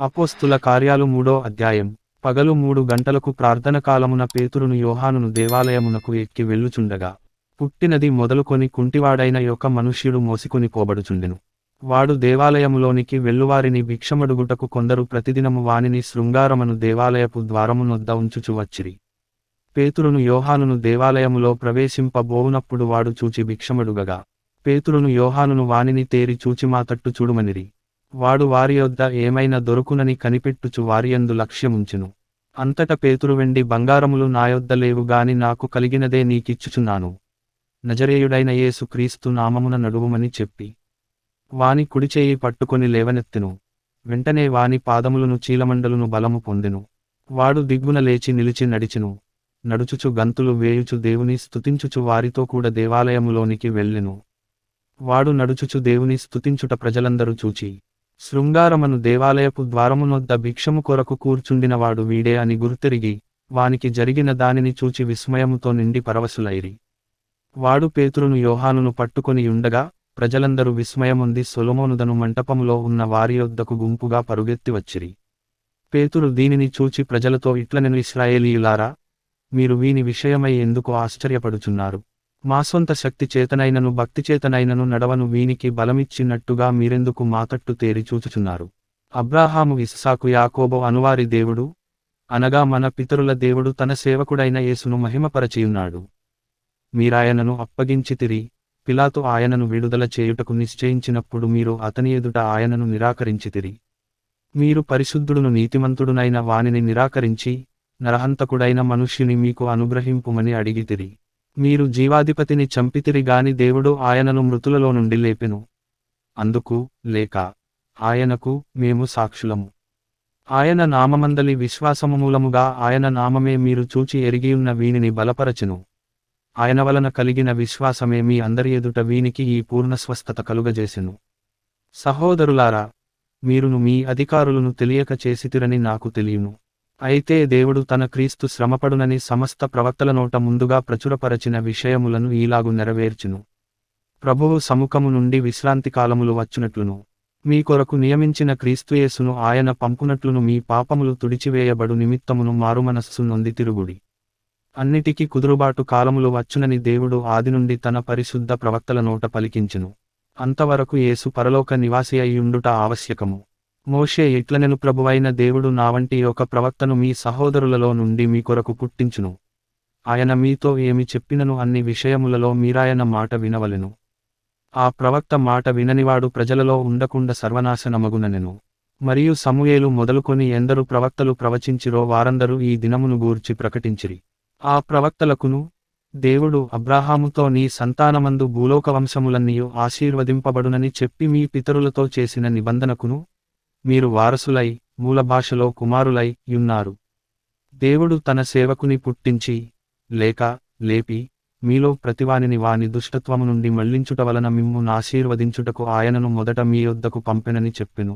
అపోస్తుల కార్యాలు మూడో అధ్యాయం. పగలు మూడు గంటలకు ప్రార్థన కాలమున పేతురును యోహానును దేవాలయమునకు ఎక్కి వెళ్ళుచుండగా పుట్టినది మొదలుకొని కుంటివాడైన యొక్క మనుష్యుడు మోసికొని పోబడుచుండెను. వాడు దేవాలయములోనికి వెళ్ళువారిని భిక్షమడుగుటకు కొందరు ప్రతిదినము వానిని శృంగారమను దేవాలయపు ద్వారమునొద్ద ఉంచుచు వచ్చిరి. పేతురును యోహానును దేవాలయములో ప్రవేశింపబోవునప్పుడు వాడు చూచి భిక్షమడుగగా పేతురును యోహానును వానిని తేరి చూచి మాతట్టు చూడుమనిరి. వాడు వారి యొద్ద ఏమైనా దొరుకునని కనిపెట్టుచు వారియందు లక్ష్యముంచును. అంతట పేతురు వెండి బంగారములు నాయొద్ద లేవు గాని నాకు కలిగినదే నీకిచ్చుచున్నాను. నజరేయుడైన యేసు క్రీస్తు నామమున నడువుమని చెప్పి వాని కుడిచేయి పట్టుకొని లేవనెత్తెను. వెంటనే వాని పాదములను చీలమండలును బలము పొందెను. వాడు దిగ్గున లేచి నిలిచి నడిచెను. నడుచుచు గంతులు వేయుచు దేవుని స్తుతించుచు వారితో కూడా దేవాలయములోనికి వెళ్ళెను. వాడు నడుచుచు దేవుని స్తుతించుట ప్రజలందరూ చూచి శృంగారమను దేవాలయపు ద్వారమునొద్ద భిక్షము కొరకు కూర్చుండినవాడు వీడే అని గుర్తిరిగి వానికి జరిగిన దానిని చూచి విస్మయముతో నిండి పరవశులైరి. వాడు పేతురును యోహానును పట్టుకొని ఉండగా ప్రజలందరూ విస్మయముంది సొలమోనుదను మంటపములో ఉన్న వారి యొద్దకు గుంపుగా పరుగెత్తి వచ్చిరి. పేతురు దీనిని చూచి ప్రజలతో ఇట్లనెను ఇస్రాయేలీయులారా మీరు వీని విషయమై ఎందుకు ఆశ్చర్యపడుచున్నారు? మా సొంత శక్తి చేతనైనను భక్తి చేతనైనను నడవను వీనికి బలమిచ్చినట్టుగా మీరెందుకు మాతట్టు తేరి చూచుచున్నారు? అబ్రాహాము ఇస్సాకు యాకోబో అనువారి దేవుడు అనగా మన పితరుల దేవుడు తన సేవకుడైన యేసును మహిమపరచియున్నాడు. మీరాయనను అప్పగించితిరి పిలాతు ఆయనను విడుదల చేయుటకు నిశ్చయించినప్పుడు మీరు అతని ఎదుట ఆయనను నిరాకరించితిరి మీరు పరిశుద్ధుడును నీతిమంతుడునైన వానిని నిరాకరించి నరహంతకుడైన మనుష్యుని మీకు అనుగ్రహింపుమని అడిగితిరి మీరు జీవాధిపతిని చంపితిరి గాని దేవుడు ఆయనను మృతులలో నుండి లేపెను. అందుకు లేక ఆయనకు మేము సాక్షులము. ఆయన నామమందలి విశ్వాసము మూలముగా ఆయన నామమే మీరు చూచి ఎరిగియున్న వీనిని బలపరచెను. ఆయన వలన కలిగిన విశ్వాసమే మీ అందరి ఎదుట వీనికి ఈ పూర్ణ స్వస్థత కలుగజేసెను. సహోదరులారా మీరును మీ అధికారులను తెలియక చేసితిరని నాకు తెలియను. అయితే దేవుడు తన క్రీస్తు శ్రమపడునని సమస్త ప్రవక్తల నోట ముందుగా ప్రచురపరచిన విషయములను ఈలాగు నెరవేర్చును. ప్రభువు సముఖము నుండి విశ్రాంతి కాలములు వచ్చునట్లును. మీ కొరకు నియమించిన క్రీస్తుయేసును ఆయన పంపునట్లును మీ పాపములు తుడిచివేయబడు నిమిత్తమును మారుమనస్సు నొంది తిరుగుడి. అన్నిటికీ కుదురుబాటు కాలములు వచ్చునని దేవుడు ఆది నుండి తన పరిశుద్ధ ప్రవక్తల నోట పలికించును. అంతవరకు యేసు పరలోక నివాసి అయ్యుండుట ఆవశ్యకము. మోషే ఎట్లనెను ప్రభువైన దేవుడు నా వంటి ఒక ప్రవక్తను మీ సహోదరులలో నుండి మీ కొరకు పుట్టించును. ఆయన మీతో ఏమి చెప్పినను అన్ని విషయములలో మీరాయన మాట వినవలెను. ఆ ప్రవక్త మాట విననివాడు ప్రజలలో ఉండకుండా సర్వనాశనమగుననెను. మరియు సమూయేలు మొదలుకొని ఎందరు ప్రవక్తలు ప్రవచించిరో వారందరూ ఈ దినమును గూర్చి ప్రకటించిరి. ఆ ప్రవక్తలకును దేవుడు అబ్రాహాముతో నీ సంతానమందు భూలోక వంశములన్నీయు ఆశీర్వదింపబడునని చెప్పి మీ పితరులతో చేసిన నిబంధనకును మీరు వారసులై మూల భాషలో కుమారులై యున్నారు దేవుడు తన సేవకుని పుట్టించి లేక లేపి మీలో ప్రతివానిని వాని దుష్టత్వము నుండి మళ్ళించుట వలన మిమ్మును ఆశీర్వదించుటకు ఆయనను మొదట మీ యొద్దకు పంపెనని చెప్పెను.